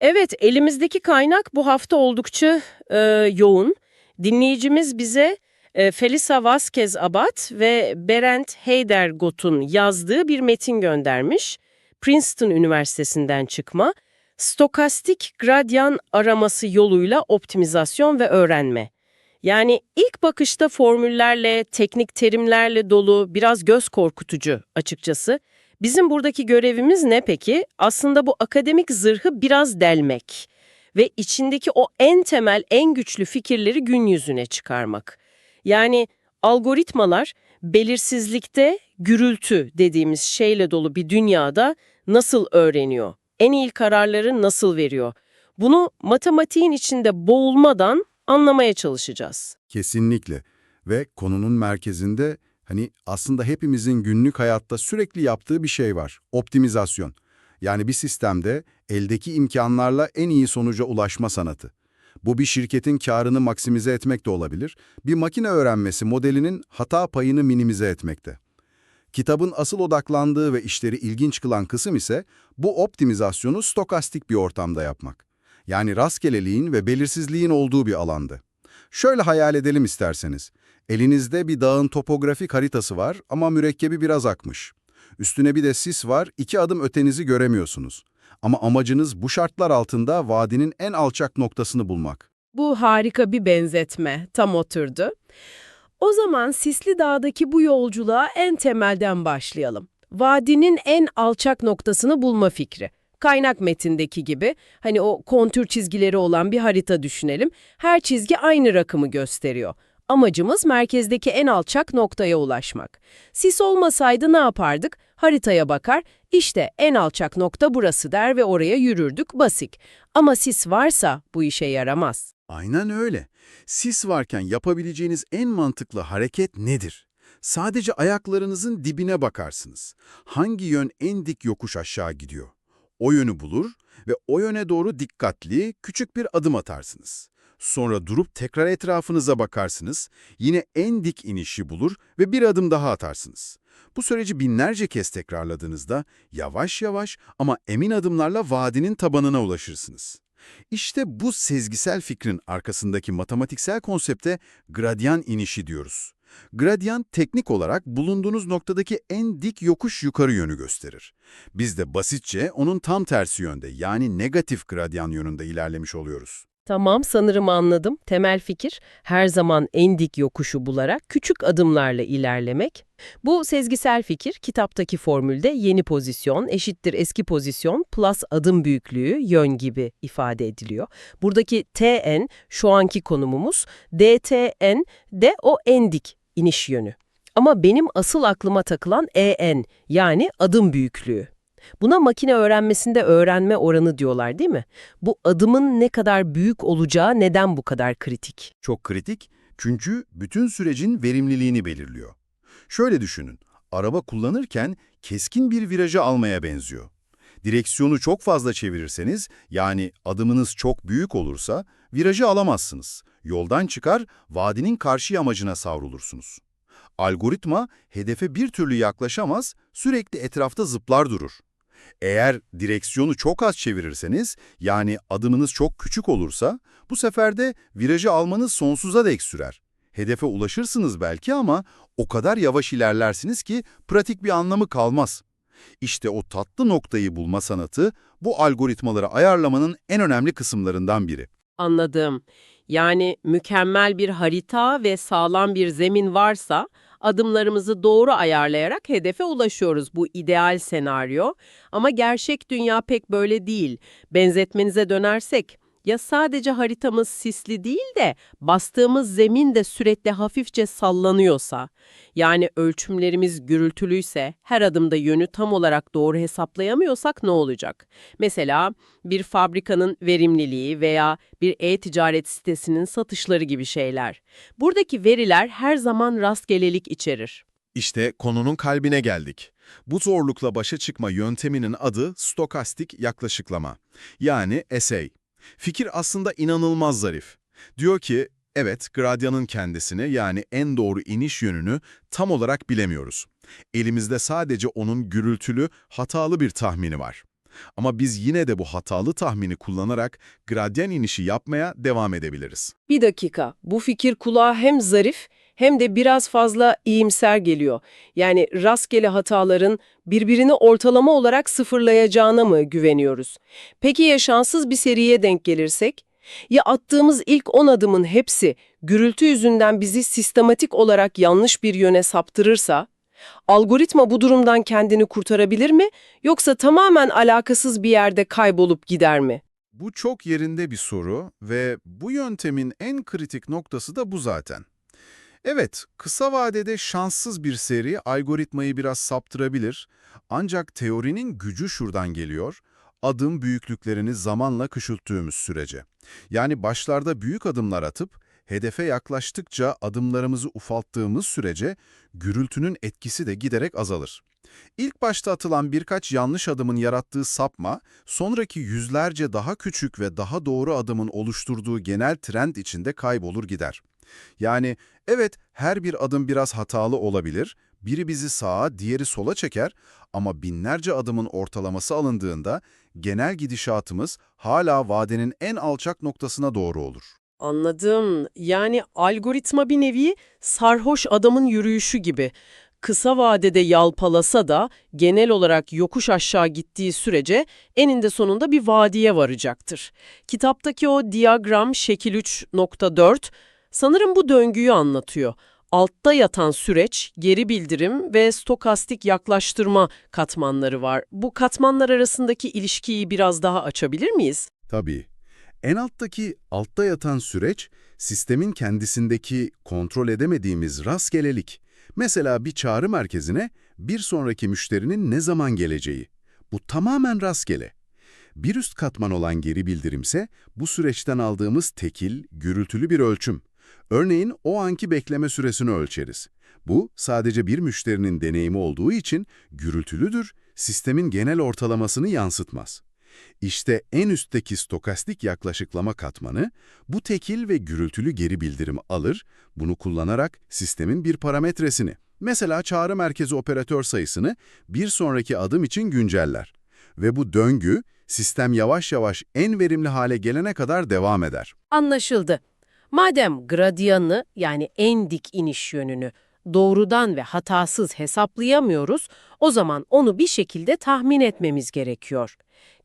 Evet, elimizdeki kaynak bu hafta oldukça e, yoğun. Dinleyicimiz bize e, Felisa Vazquez Abad ve Berent Heidergot'un yazdığı bir metin göndermiş. Princeton Üniversitesi'nden çıkma. Stokastik gradyan araması yoluyla optimizasyon ve öğrenme. Yani ilk bakışta formüllerle, teknik terimlerle dolu, biraz göz korkutucu açıkçası. Bizim buradaki görevimiz ne peki? Aslında bu akademik zırhı biraz delmek ve içindeki o en temel, en güçlü fikirleri gün yüzüne çıkarmak. Yani algoritmalar belirsizlikte gürültü dediğimiz şeyle dolu bir dünyada nasıl öğreniyor? En iyi kararları nasıl veriyor? Bunu matematiğin içinde boğulmadan anlamaya çalışacağız. Kesinlikle. Ve konunun merkezinde hani aslında hepimizin günlük hayatta sürekli yaptığı bir şey var. Optimizasyon. Yani bir sistemde eldeki imkanlarla en iyi sonuca ulaşma sanatı. Bu bir şirketin karını maksimize etmek de olabilir, bir makine öğrenmesi modelinin hata payını minimize etmekte. Kitabın asıl odaklandığı ve işleri ilginç kılan kısım ise bu optimizasyonu stokastik bir ortamda yapmak. Yani rastgeleliğin ve belirsizliğin olduğu bir alandı. Şöyle hayal edelim isterseniz. Elinizde bir dağın topografik haritası var ama mürekkebi biraz akmış. Üstüne bir de sis var, iki adım ötenizi göremiyorsunuz. Ama amacınız bu şartlar altında vadinin en alçak noktasını bulmak. Bu harika bir benzetme, tam oturdu. O zaman Sisli Dağ'daki bu yolculuğa en temelden başlayalım. Vadinin en alçak noktasını bulma fikri. Kaynak metindeki gibi hani o kontür çizgileri olan bir harita düşünelim. Her çizgi aynı rakımı gösteriyor. Amacımız merkezdeki en alçak noktaya ulaşmak. Sis olmasaydı ne yapardık? Haritaya bakar, işte en alçak nokta burası der ve oraya yürürdük basit. Ama sis varsa bu işe yaramaz. Aynen öyle. Sis varken yapabileceğiniz en mantıklı hareket nedir? Sadece ayaklarınızın dibine bakarsınız. Hangi yön en dik yokuş aşağı gidiyor? O yönü bulur ve o yöne doğru dikkatli, küçük bir adım atarsınız. Sonra durup tekrar etrafınıza bakarsınız, yine en dik inişi bulur ve bir adım daha atarsınız. Bu süreci binlerce kez tekrarladığınızda yavaş yavaş ama emin adımlarla vadinin tabanına ulaşırsınız. İşte bu sezgisel fikrin arkasındaki matematiksel konsepte gradyan inişi diyoruz. Gradyan teknik olarak bulunduğunuz noktadaki en dik yokuş yukarı yönü gösterir. Biz de basitçe onun tam tersi yönde yani negatif gradyan yönünde ilerlemiş oluyoruz. Tamam sanırım anladım. Temel fikir her zaman en dik yokuşu bularak küçük adımlarla ilerlemek. Bu sezgisel fikir kitaptaki formülde yeni pozisyon eşittir eski pozisyon plus adım büyüklüğü yön gibi ifade ediliyor. Buradaki tn şu anki konumumuz, dtn de o en dik iniş yönü. Ama benim asıl aklıma takılan en yani adım büyüklüğü. Buna makine öğrenmesinde öğrenme oranı diyorlar değil mi? Bu adımın ne kadar büyük olacağı neden bu kadar kritik? Çok kritik çünkü bütün sürecin verimliliğini belirliyor. Şöyle düşünün, araba kullanırken keskin bir virajı almaya benziyor. Direksiyonu çok fazla çevirirseniz, yani adımınız çok büyük olursa, virajı alamazsınız. Yoldan çıkar, vadinin karşı yamacına savrulursunuz. Algoritma, hedefe bir türlü yaklaşamaz, sürekli etrafta zıplar durur. Eğer direksiyonu çok az çevirirseniz, yani adımınız çok küçük olursa, bu sefer de virajı almanız sonsuza dek sürer. Hedefe ulaşırsınız belki ama o kadar yavaş ilerlersiniz ki pratik bir anlamı kalmaz. İşte o tatlı noktayı bulma sanatı, bu algoritmaları ayarlamanın en önemli kısımlarından biri. Anladım. Yani mükemmel bir harita ve sağlam bir zemin varsa adımlarımızı doğru ayarlayarak hedefe ulaşıyoruz. Bu ideal senaryo. Ama gerçek dünya pek böyle değil. Benzetmenize dönersek ya sadece haritamız sisli değil de bastığımız zemin de sürekli hafifçe sallanıyorsa, yani ölçümlerimiz gürültülüyse, her adımda yönü tam olarak doğru hesaplayamıyorsak ne olacak? Mesela bir fabrikanın verimliliği veya bir e-ticaret sitesinin satışları gibi şeyler. Buradaki veriler her zaman rastgelelik içerir. İşte konunun kalbine geldik. Bu zorlukla başa çıkma yönteminin adı stokastik yaklaşıklama, yani SA. Fikir aslında inanılmaz zarif. Diyor ki, evet gradyanın kendisini yani en doğru iniş yönünü tam olarak bilemiyoruz. Elimizde sadece onun gürültülü, hatalı bir tahmini var. Ama biz yine de bu hatalı tahmini kullanarak gradyen inişi yapmaya devam edebiliriz. Bir dakika, bu fikir kulağa hem zarif hem de biraz fazla iyimser geliyor. Yani rastgele hataların birbirini ortalama olarak sıfırlayacağına mı güveniyoruz? Peki ya şanssız bir seriye denk gelirsek? Ya attığımız ilk 10 adımın hepsi gürültü yüzünden bizi sistematik olarak yanlış bir yöne saptırırsa? Algoritma bu durumdan kendini kurtarabilir mi? Yoksa tamamen alakasız bir yerde kaybolup gider mi? Bu çok yerinde bir soru ve bu yöntemin en kritik noktası da bu zaten. Evet, kısa vadede şanssız bir seri algoritmayı biraz saptırabilir ancak teorinin gücü şuradan geliyor, adım büyüklüklerini zamanla küçülttüğümüz sürece. Yani başlarda büyük adımlar atıp, hedefe yaklaştıkça adımlarımızı ufalttığımız sürece gürültünün etkisi de giderek azalır. İlk başta atılan birkaç yanlış adımın yarattığı sapma, sonraki yüzlerce daha küçük ve daha doğru adımın oluşturduğu genel trend içinde kaybolur gider. Yani evet her bir adım biraz hatalı olabilir, biri bizi sağa, diğeri sola çeker ama binlerce adımın ortalaması alındığında genel gidişatımız hala vadenin en alçak noktasına doğru olur. Anladım. Yani algoritma bir nevi sarhoş adamın yürüyüşü gibi. Kısa vadede yalpalasa da genel olarak yokuş aşağı gittiği sürece eninde sonunda bir vadiye varacaktır. Kitaptaki o diyagram şekil 3.4 sanırım bu döngüyü anlatıyor. Altta yatan süreç, geri bildirim ve stokastik yaklaştırma katmanları var. Bu katmanlar arasındaki ilişkiyi biraz daha açabilir miyiz? Tabii. En alttaki altta yatan süreç, sistemin kendisindeki kontrol edemediğimiz rastgelelik. Mesela bir çağrı merkezine bir sonraki müşterinin ne zaman geleceği. Bu tamamen rastgele. Bir üst katman olan geri bildirimse bu süreçten aldığımız tekil, gürültülü bir ölçüm. Örneğin o anki bekleme süresini ölçeriz. Bu sadece bir müşterinin deneyimi olduğu için gürültülüdür, sistemin genel ortalamasını yansıtmaz. İşte en üstteki stokastik yaklaşıklama katmanı bu tekil ve gürültülü geri bildirimi alır, bunu kullanarak sistemin bir parametresini, mesela çağrı merkezi operatör sayısını bir sonraki adım için günceller. Ve bu döngü sistem yavaş yavaş en verimli hale gelene kadar devam eder. Anlaşıldı. Madem gradyanı yani en dik iniş yönünü doğrudan ve hatasız hesaplayamıyoruz, o zaman onu bir şekilde tahmin etmemiz gerekiyor.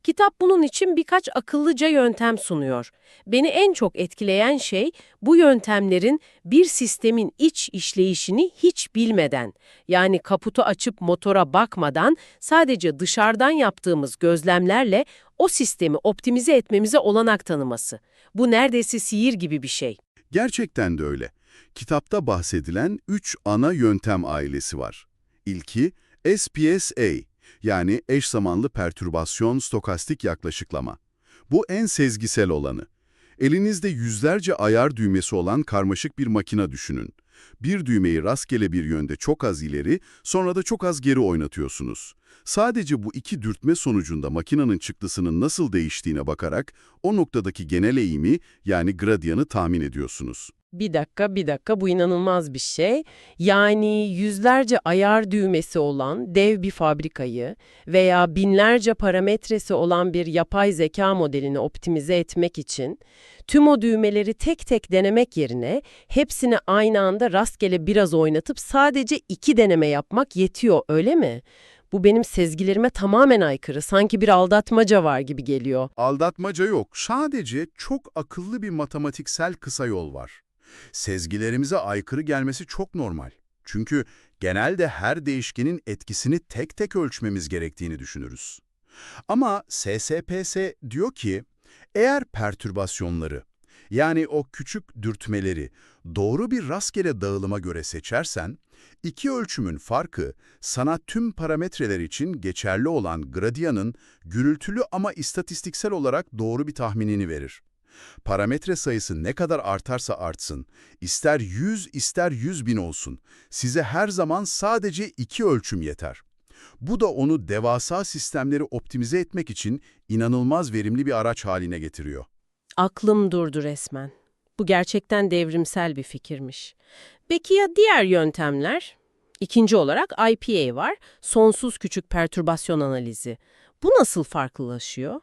Kitap bunun için birkaç akıllıca yöntem sunuyor. Beni en çok etkileyen şey bu yöntemlerin bir sistemin iç işleyişini hiç bilmeden, yani kaputu açıp motora bakmadan sadece dışarıdan yaptığımız gözlemlerle o sistemi optimize etmemize olanak tanıması. Bu neredeyse sihir gibi bir şey. Gerçekten de öyle. Kitapta bahsedilen üç ana yöntem ailesi var. İlki SPSA yani eş zamanlı pertürbasyon stokastik yaklaşıklama. Bu en sezgisel olanı. Elinizde yüzlerce ayar düğmesi olan karmaşık bir makina düşünün. Bir düğmeyi rastgele bir yönde çok az ileri, sonra da çok az geri oynatıyorsunuz. Sadece bu iki dürtme sonucunda makinanın çıktısının nasıl değiştiğine bakarak o noktadaki genel eğimi yani gradyanı tahmin ediyorsunuz. Bir dakika, bir dakika bu inanılmaz bir şey. Yani yüzlerce ayar düğmesi olan dev bir fabrikayı veya binlerce parametresi olan bir yapay zeka modelini optimize etmek için tüm o düğmeleri tek tek denemek yerine hepsini aynı anda rastgele biraz oynatıp sadece iki deneme yapmak yetiyor öyle mi? Bu benim sezgilerime tamamen aykırı. Sanki bir aldatmaca var gibi geliyor. Aldatmaca yok, sadece çok akıllı bir matematiksel kısa yol var. Sezgilerimize aykırı gelmesi çok normal. Çünkü genelde her değişkenin etkisini tek tek ölçmemiz gerektiğini düşünürüz. Ama SSPS diyor ki, eğer pertürbasyonları, yani o küçük dürtmeleri doğru bir rastgele dağılıma göre seçersen, iki ölçümün farkı sana tüm parametreler için geçerli olan gradyanın gürültülü ama istatistiksel olarak doğru bir tahminini verir. Parametre sayısı ne kadar artarsa artsın, ister 100 ister 100 bin olsun, size her zaman sadece iki ölçüm yeter. Bu da onu devasa sistemleri optimize etmek için inanılmaz verimli bir araç haline getiriyor. Aklım durdu resmen. Bu gerçekten devrimsel bir fikirmiş. Peki ya diğer yöntemler? İkinci olarak IPA var, sonsuz küçük pertürbasyon analizi. Bu nasıl farklılaşıyor?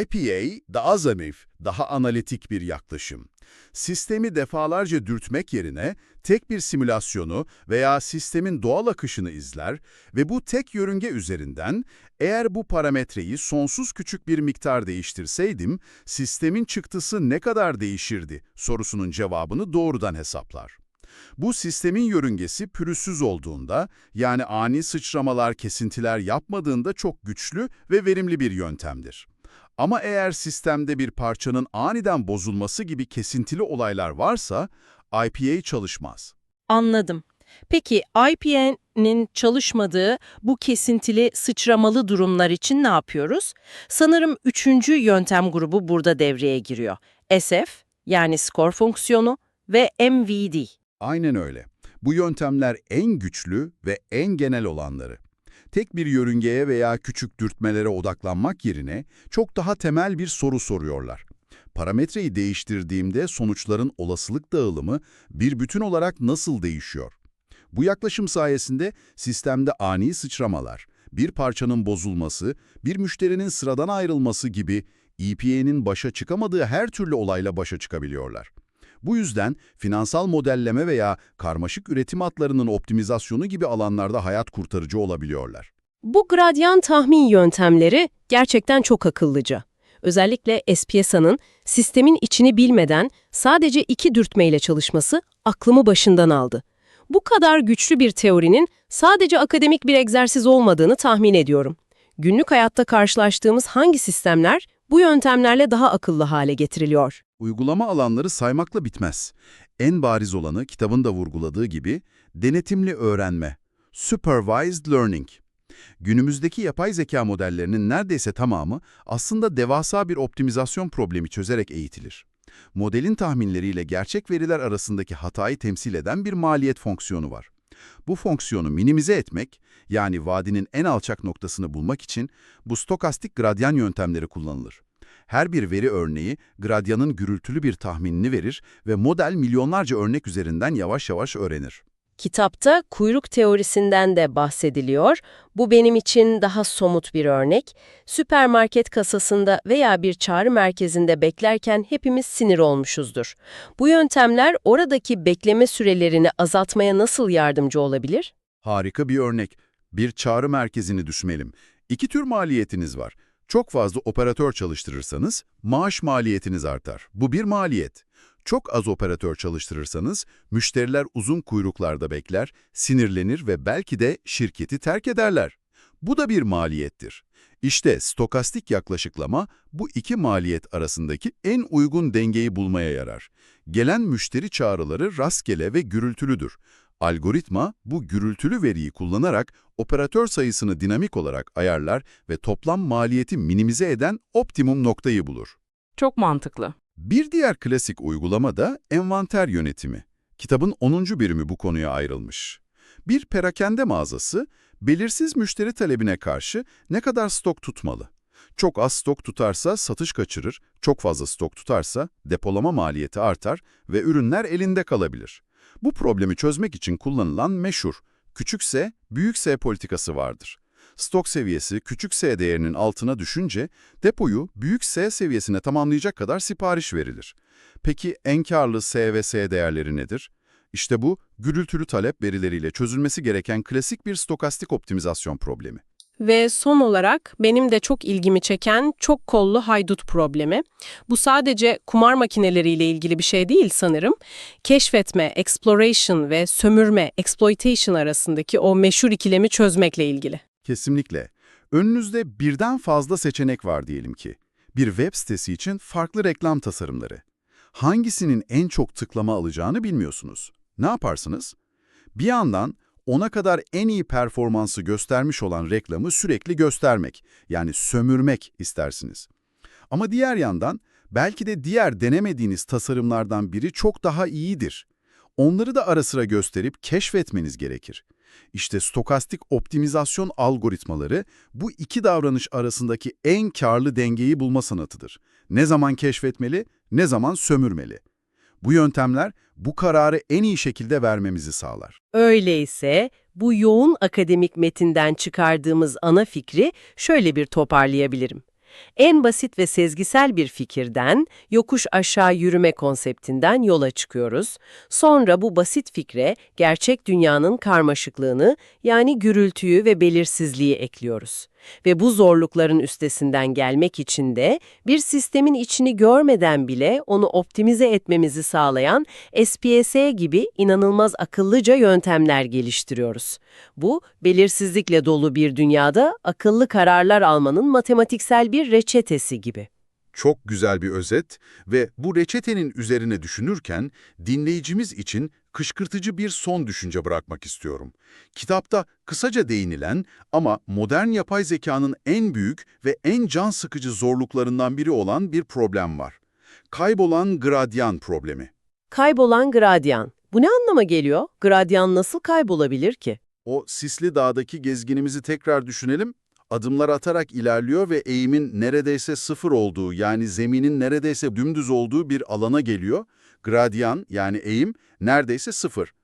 IPA daha zarif, daha analitik bir yaklaşım. Sistemi defalarca dürtmek yerine tek bir simülasyonu veya sistemin doğal akışını izler ve bu tek yörünge üzerinden eğer bu parametreyi sonsuz küçük bir miktar değiştirseydim, sistemin çıktısı ne kadar değişirdi sorusunun cevabını doğrudan hesaplar. Bu sistemin yörüngesi pürüzsüz olduğunda, yani ani sıçramalar, kesintiler yapmadığında çok güçlü ve verimli bir yöntemdir. Ama eğer sistemde bir parçanın aniden bozulması gibi kesintili olaylar varsa, IPA çalışmaz. Anladım. Peki IPN'in çalışmadığı bu kesintili sıçramalı durumlar için ne yapıyoruz? Sanırım üçüncü yöntem grubu burada devreye giriyor. SF yani skor fonksiyonu ve MVD. Aynen öyle. Bu yöntemler en güçlü ve en genel olanları. Tek bir yörüngeye veya küçük dürtmelere odaklanmak yerine çok daha temel bir soru soruyorlar. Parametreyi değiştirdiğimde sonuçların olasılık dağılımı bir bütün olarak nasıl değişiyor? Bu yaklaşım sayesinde sistemde ani sıçramalar, bir parçanın bozulması, bir müşterinin sıradan ayrılması gibi EPA'nin başa çıkamadığı her türlü olayla başa çıkabiliyorlar. Bu yüzden finansal modelleme veya karmaşık üretim hatlarının optimizasyonu gibi alanlarda hayat kurtarıcı olabiliyorlar. Bu gradyan tahmin yöntemleri gerçekten çok akıllıca. Özellikle SPSA'nın sistemin içini bilmeden sadece iki dürtmeyle çalışması aklımı başından aldı. Bu kadar güçlü bir teorinin sadece akademik bir egzersiz olmadığını tahmin ediyorum. Günlük hayatta karşılaştığımız hangi sistemler bu yöntemlerle daha akıllı hale getiriliyor? Uygulama alanları saymakla bitmez. En bariz olanı kitabın da vurguladığı gibi denetimli öğrenme, supervised learning. Günümüzdeki yapay zeka modellerinin neredeyse tamamı aslında devasa bir optimizasyon problemi çözerek eğitilir. Modelin tahminleriyle gerçek veriler arasındaki hatayı temsil eden bir maliyet fonksiyonu var. Bu fonksiyonu minimize etmek, yani vadinin en alçak noktasını bulmak için bu stokastik gradyan yöntemleri kullanılır. Her bir veri örneği gradyanın gürültülü bir tahminini verir ve model milyonlarca örnek üzerinden yavaş yavaş öğrenir. Kitapta kuyruk teorisinden de bahsediliyor. Bu benim için daha somut bir örnek. Süpermarket kasasında veya bir çağrı merkezinde beklerken hepimiz sinir olmuşuzdur. Bu yöntemler oradaki bekleme sürelerini azaltmaya nasıl yardımcı olabilir? Harika bir örnek. Bir çağrı merkezini düşünelim. İki tür maliyetiniz var. Çok fazla operatör çalıştırırsanız maaş maliyetiniz artar. Bu bir maliyet. Çok az operatör çalıştırırsanız müşteriler uzun kuyruklarda bekler, sinirlenir ve belki de şirketi terk ederler. Bu da bir maliyettir. İşte stokastik yaklaşıklama bu iki maliyet arasındaki en uygun dengeyi bulmaya yarar. Gelen müşteri çağrıları rastgele ve gürültülüdür. Algoritma bu gürültülü veriyi kullanarak operatör sayısını dinamik olarak ayarlar ve toplam maliyeti minimize eden optimum noktayı bulur. Çok mantıklı. Bir diğer klasik uygulama da envanter yönetimi. Kitabın 10. bölümü bu konuya ayrılmış. Bir perakende mağazası, belirsiz müşteri talebine karşı ne kadar stok tutmalı? Çok az stok tutarsa satış kaçırır, çok fazla stok tutarsa depolama maliyeti artar ve ürünler elinde kalabilir. Bu problemi çözmek için kullanılan meşhur, küçük S, büyük S politikası vardır. Stok seviyesi küçük S değerinin altına düşünce depoyu büyük S seviyesine tamamlayacak kadar sipariş verilir. Peki en karlı S ve S değerleri nedir? İşte bu, gürültülü talep verileriyle çözülmesi gereken klasik bir stokastik optimizasyon problemi. Ve son olarak benim de çok ilgimi çeken çok kollu haydut problemi. Bu sadece kumar makineleriyle ilgili bir şey değil sanırım. Keşfetme, exploration ve sömürme, exploitation arasındaki o meşhur ikilemi çözmekle ilgili. Kesinlikle. Önünüzde birden fazla seçenek var diyelim ki. Bir web sitesi için farklı reklam tasarımları. Hangisinin en çok tıklama alacağını bilmiyorsunuz. Ne yaparsınız? Bir yandan ona kadar en iyi performansı göstermiş olan reklamı sürekli göstermek, yani sömürmek istersiniz. Ama diğer yandan belki de diğer denemediğiniz tasarımlardan biri çok daha iyidir. Onları da ara sıra gösterip keşfetmeniz gerekir. İşte stokastik optimizasyon algoritmaları bu iki davranış arasındaki en karlı dengeyi bulma sanatıdır. Ne zaman keşfetmeli, ne zaman sömürmeli. Bu yöntemler bu kararı en iyi şekilde vermemizi sağlar. Öyleyse bu yoğun akademik metinden çıkardığımız ana fikri şöyle bir toparlayabilirim. En basit ve sezgisel bir fikirden, yokuş aşağı yürüme konseptinden yola çıkıyoruz. Sonra bu basit fikre gerçek dünyanın karmaşıklığını yani gürültüyü ve belirsizliği ekliyoruz. Ve bu zorlukların üstesinden gelmek için de bir sistemin içini görmeden bile onu optimize etmemizi sağlayan SPSS gibi inanılmaz akıllıca yöntemler geliştiriyoruz. Bu, belirsizlikle dolu bir dünyada akıllı kararlar almanın matematiksel bir reçetesi gibi. Çok güzel bir özet ve bu reçetenin üzerine düşünürken dinleyicimiz için kışkırtıcı bir son düşünce bırakmak istiyorum. Kitapta kısaca değinilen ama modern yapay zekanın en büyük ve en can sıkıcı zorluklarından biri olan bir problem var. Kaybolan gradyan problemi. Kaybolan gradyan. Bu ne anlama geliyor? Gradyan nasıl kaybolabilir ki? O sisli dağdaki gezginimizi tekrar düşünelim. Adımlar atarak ilerliyor ve eğimin neredeyse sıfır olduğu yani zeminin neredeyse dümdüz olduğu bir alana geliyor. Gradyan yani eğim neredeyse sıfır.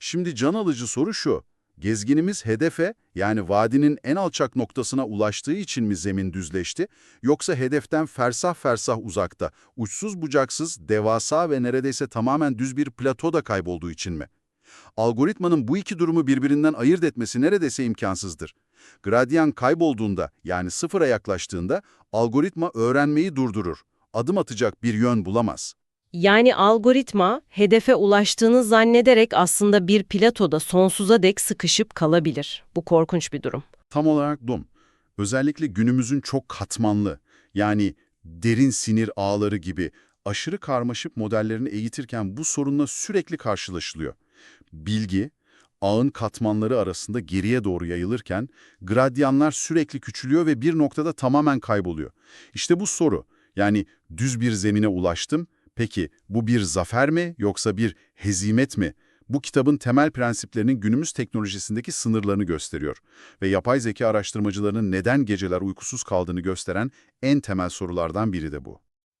Şimdi can alıcı soru şu. Gezginimiz hedefe yani vadinin en alçak noktasına ulaştığı için mi zemin düzleşti yoksa hedeften fersah fersah uzakta, uçsuz bucaksız, devasa ve neredeyse tamamen düz bir platoda kaybolduğu için mi? Algoritmanın bu iki durumu birbirinden ayırt etmesi neredeyse imkansızdır. Gradyan kaybolduğunda yani sıfıra yaklaştığında algoritma öğrenmeyi durdurur. Adım atacak bir yön bulamaz. Yani algoritma hedefe ulaştığını zannederek aslında bir platoda sonsuza dek sıkışıp kalabilir. Bu korkunç bir durum. Tam olarak dom. Özellikle günümüzün çok katmanlı, yani derin sinir ağları gibi aşırı karmaşık modellerini eğitirken bu sorunla sürekli karşılaşılıyor. Bilgi, ağın katmanları arasında geriye doğru yayılırken gradyanlar sürekli küçülüyor ve bir noktada tamamen kayboluyor. İşte bu soru, yani düz bir zemine ulaştım, peki bu bir zafer mi yoksa bir hezimet mi? Bu kitabın temel prensiplerinin günümüz teknolojisindeki sınırlarını gösteriyor ve yapay zeka araştırmacılarının neden geceler uykusuz kaldığını gösteren en temel sorulardan biri de bu.